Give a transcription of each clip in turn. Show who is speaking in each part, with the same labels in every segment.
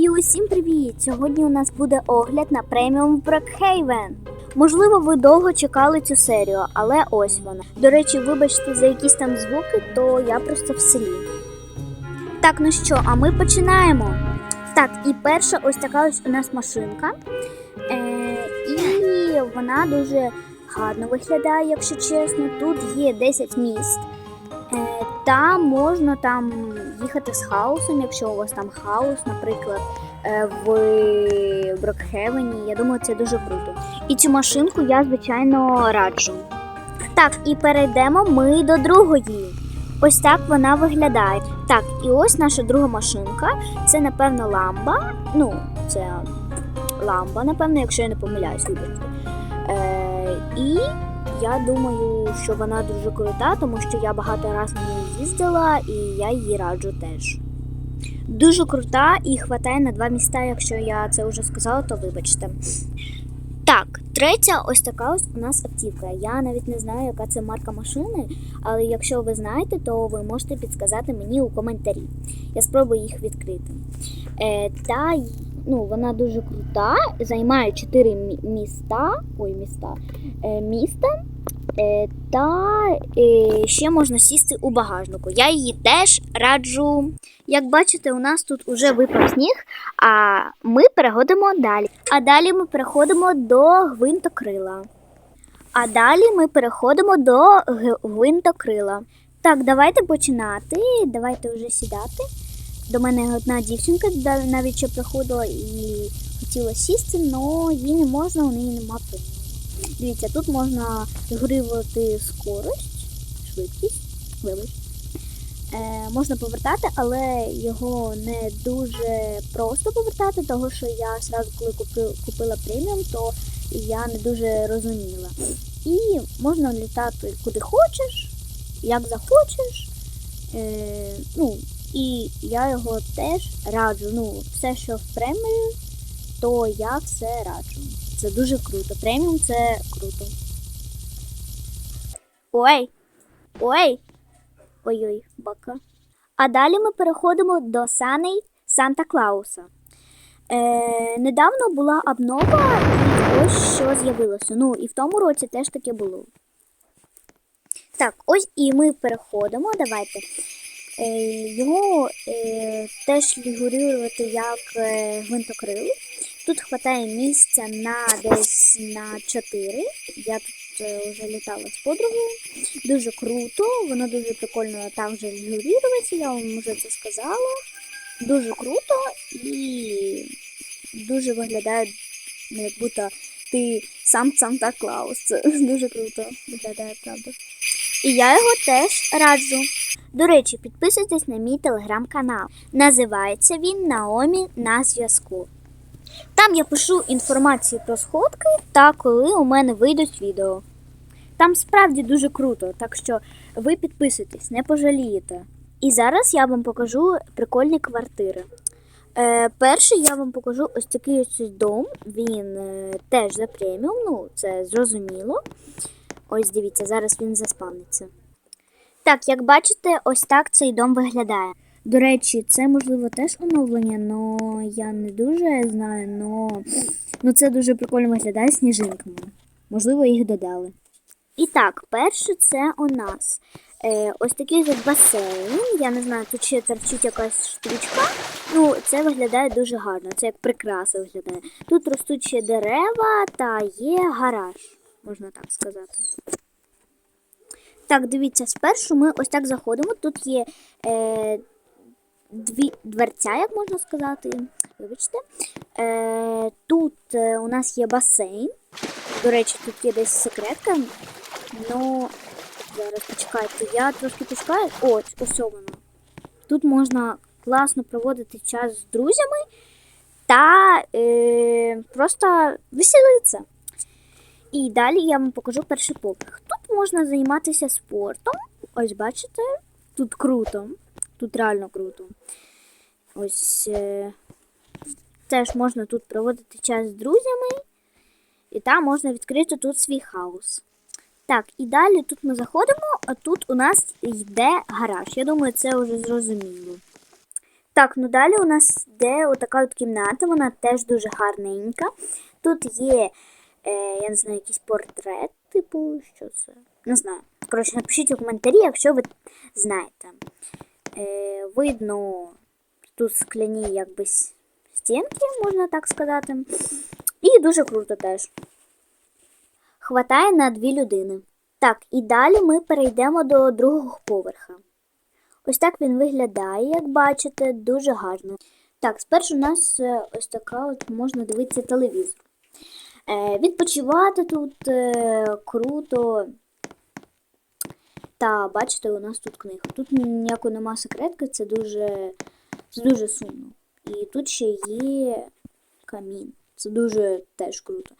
Speaker 1: І усім привіт! Сьогодні у нас буде огляд на преміум Брокхейвен. Можливо, ви довго чекали цю серію, але ось вона. До речі, вибачте за якісь там звуки, то я просто в селі. Так, ну що, а ми починаємо. Так, і перша ось така ось у нас машинка. Е, і вона дуже гарно виглядає, якщо чесно. Тут є 10 міст. Е, та можна там їхати з хаосом, якщо у вас там хаос, наприклад, е, в Брокхевені. Я думаю, це дуже круто. І цю машинку я, звичайно, раджу. Так, і перейдемо ми до другої. Ось так вона виглядає. Так, і ось наша друга машинка. Це, напевно, ламба. Ну, це ламба, напевно, якщо я не помиляюсь, вибачте. Е, і я думаю, що вона дуже крута, тому що я багато разів на неї їздила і я її раджу теж. Дуже крута і хватає на два міста, якщо я це вже сказала, то вибачте. Так, третя ось така ось у нас автівка. Я навіть не знаю, яка це марка машини, але якщо ви знаєте, то ви можете підказати мені у коментарі. Я спробую їх відкрити. Е, та ну, вона дуже крута, займає 4 міста. Ой, міста. Е, міста. Е, та е, ще можна сісти у багажнику. Я її теж раджу. Як бачите, у нас тут уже випав сніг, а ми переходимо далі. А далі ми переходимо до гвинтокрила. А далі ми переходимо до гвинтокрила. Так, давайте починати. Давайте вже сідати. До мене одна дівчинка навіть ще приходила і хотіла сісти, але їй не можна, у неї нема преміуму. Дивіться, тут можна регулювати скорость, швидкість, вибач. Е, можна повертати, але його не дуже просто повертати, тому що я зразу, коли купила преміум, то я не дуже розуміла. І можна літати куди хочеш, як захочеш. Е, ну, і я його теж раджу. Ну, все, що в премію, то я все раджу. Це дуже круто. Преміум це круто. Ой! Ой! Ой-ой, бака. А далі ми переходимо до саней Санта Клауса. Е, недавно була обнова, і ось що з'явилося. Ну, і в тому році теж таке було. Так, ось і ми переходимо. Давайте. Е, його е, теж фігурувати як е, гвинтокрил. Тут вистачає місця на десь на 4. Я тут е, вже літала з подругою. Дуже круто, воно дуже прикольно там вже регулюється, я вам вже це сказала. Дуже круто і дуже виглядає, ну, як будто ти сам Санта Клаус. Це дуже круто виглядає, правда. І я його теж раджу. До речі, підписуйтесь на мій телеграм-канал. Називається він Наомі на зв'язку. Там я пишу інформацію про сходки та коли у мене вийдуть відео. Там справді дуже круто, так що ви підписуйтесь, не пожалієте. І зараз я вам покажу прикольні квартири. Е, перший я вам покажу ось такий ось дом. Він е, теж за преміум, ну це зрозуміло. Ось дивіться, зараз він заспавниться. Так, як бачите, ось так цей дом виглядає. До речі, це можливо теж оновлення, але я не дуже знаю, но ну, це дуже прикольно виглядає сніжинками. Можливо, їх додали. І так, перше це у нас е, ось такий от басейн. Я не знаю, тут ще торчить якась штучка. Ну, це виглядає дуже гарно. Це як прикраса виглядає. Тут ростуть ще дерева та є гараж, можна так сказати. Так, дивіться, спершу ми ось так заходимо. Тут є е, дві дверця, як можна сказати. Вибачте. Е, тут е, у нас є басейн. До речі, тут є десь секретка. Ну, зараз почекайте, я трошки почекаю. Ось, ось воно. Тут можна класно проводити час з друзями та е, просто веселитися. І далі я вам покажу перший поверх. Тут можна займатися спортом. Ось бачите, тут круто. Тут реально круто. Ось е, теж можна тут проводити час з друзями. І там можна відкрити тут свій хаус. Так, і далі тут ми заходимо, а тут у нас йде гараж. Я думаю, це вже зрозуміло. Так, ну далі у нас йде отака от кімната, вона теж дуже гарненька. Тут є, е, я не знаю, якийсь портрет, типу, що це? Не знаю. Коротше, напишіть у коментарі, якщо ви знаєте. Е, видно, тут скляні якби стінки, можна так сказати. І дуже круто теж. Хватає на дві людини. Так, і далі ми перейдемо до другого поверха. Ось так він виглядає, як бачите, дуже гарно. Так, спершу у нас е, ось така от можна дивитися телевізор. Е, відпочивати тут е, круто. Та бачите, у нас тут книга. Тут ніякої нема секретки, це дуже, це дуже сумно. І тут ще є камін. Це дуже теж круто.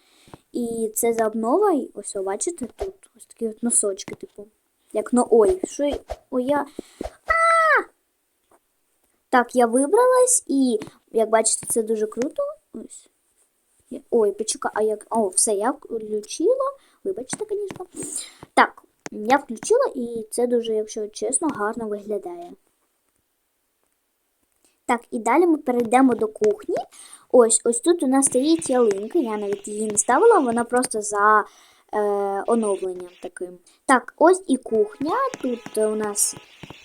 Speaker 1: І це за обновою, ось бачите, тут ось такі от носочки, типу. Як ну ой, що ой, я. А! Так, я вибралась і, як бачите, це дуже круто. Ось. Ой, почекай, а як. О, все, я включила. Вибачте, звісно. Так, я включила і це дуже, якщо чесно, гарно виглядає. Так, і далі ми перейдемо до кухні. Ось ось тут у нас стоїть ялинка, я навіть її не ставила, вона просто за е, оновленням таким. Так, ось і кухня. Тут у нас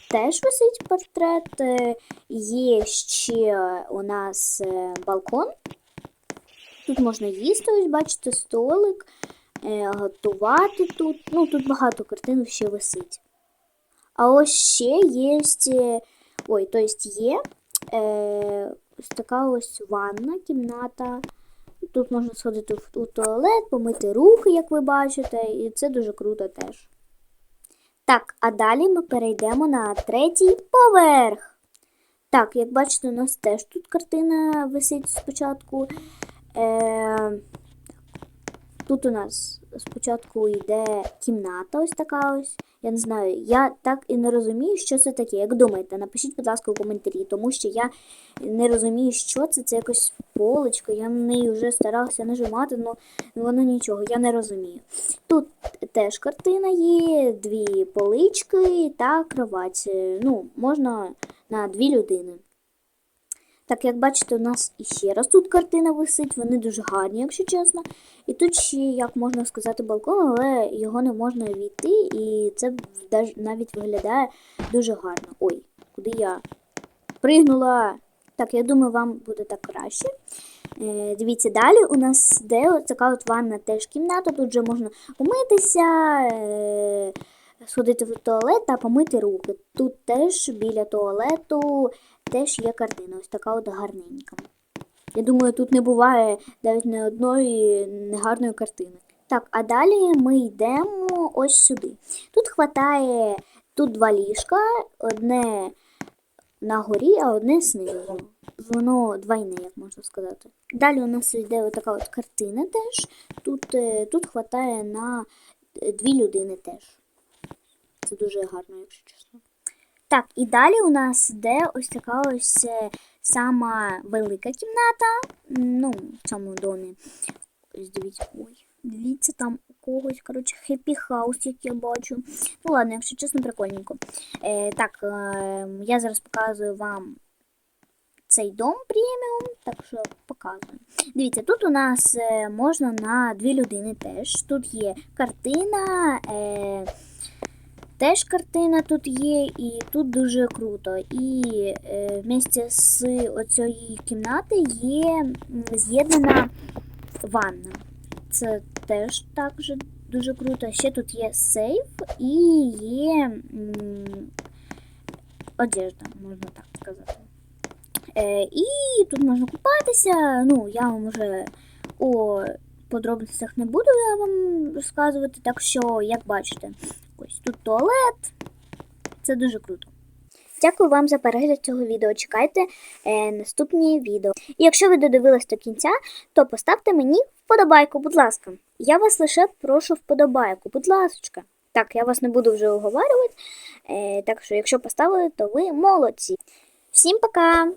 Speaker 1: теж висить портрет. е, Є ще у нас е, балкон. Тут можна їсти, ось бачите, столик, готувати тут. Ну, тут багато картин ще висить. А ось ще є. е, Ой, то есть є е, ось така ось ванна, кімната. Тут можна сходити у туалет, помити руки, як ви бачите, і це дуже круто теж. Так, а далі ми перейдемо на третій поверх. Так, як бачите, у нас теж тут картина висить спочатку. Е, тут у нас спочатку йде кімната, ось така ось. Я не знаю, я так і не розумію, що це таке. Як думаєте, напишіть, будь ласка, у коментарі, тому що я не розумію, що це. Це якось полочка. Я на неї вже старався нажимати, але воно нічого, я не розумію. Тут теж картина є, дві полички та кровать. Е, Ну, можна на дві людини. Так, як бачите, у нас іще раз тут картина висить, вони дуже гарні, якщо чесно. І тут ще, як можна сказати, балкон, але його не можна війти, і це навіть виглядає дуже гарно. Ой, куди я пригнула. Так, я думаю, вам буде так краще. Е, дивіться, далі у нас де така от ванна теж кімната. Тут вже можна помитися, е, сходити в туалет та помити руки. Тут теж біля туалету теж є картина, ось така от гарненька. Я думаю, тут не буває навіть не одної негарної картини. Так, а далі ми йдемо ось сюди. Тут хватає тут два ліжка, одне на горі, а одне знизу. Воно двойне, як можна сказати. Далі у нас йде отака от картина теж. Тут, е, тут хватає на е, дві людини теж. Це дуже гарно, якщо чесно. Так, і далі у нас йде ось така ось е, сама велика кімната. Ну, в цьому домі. Ось дивіться, ой, дивіться, там у когось, коротше, хеппі хаус, як я бачу. Ну ладно, якщо чесно, прикольненько. Е, так, е, я зараз показую вам цей дом преміум, так що показую. Дивіться, тут у нас е, можна на дві людини теж. Тут є картина. Е, Теж картина тут є, і тут дуже круто. І е, вместе з оцієї кімнати є з'єднана ванна. Це теж також дуже круто. Ще тут є сейф і є м, одежда, можна так сказати. Е, і тут можна купатися. Ну, я вам вже у подробностях не буду я вам розказувати, так що, як бачите, ось тут туалет. Це дуже круто. Дякую вам за перегляд цього відео. Чекайте е, наступні відео. І якщо ви додивились до кінця, то поставте мені вподобайку, будь ласка. Я вас лише прошу вподобайку, будь ласка. Так, я вас не буду вже уговарювати. Е, так що, якщо поставили, то ви молодці. Всім пока!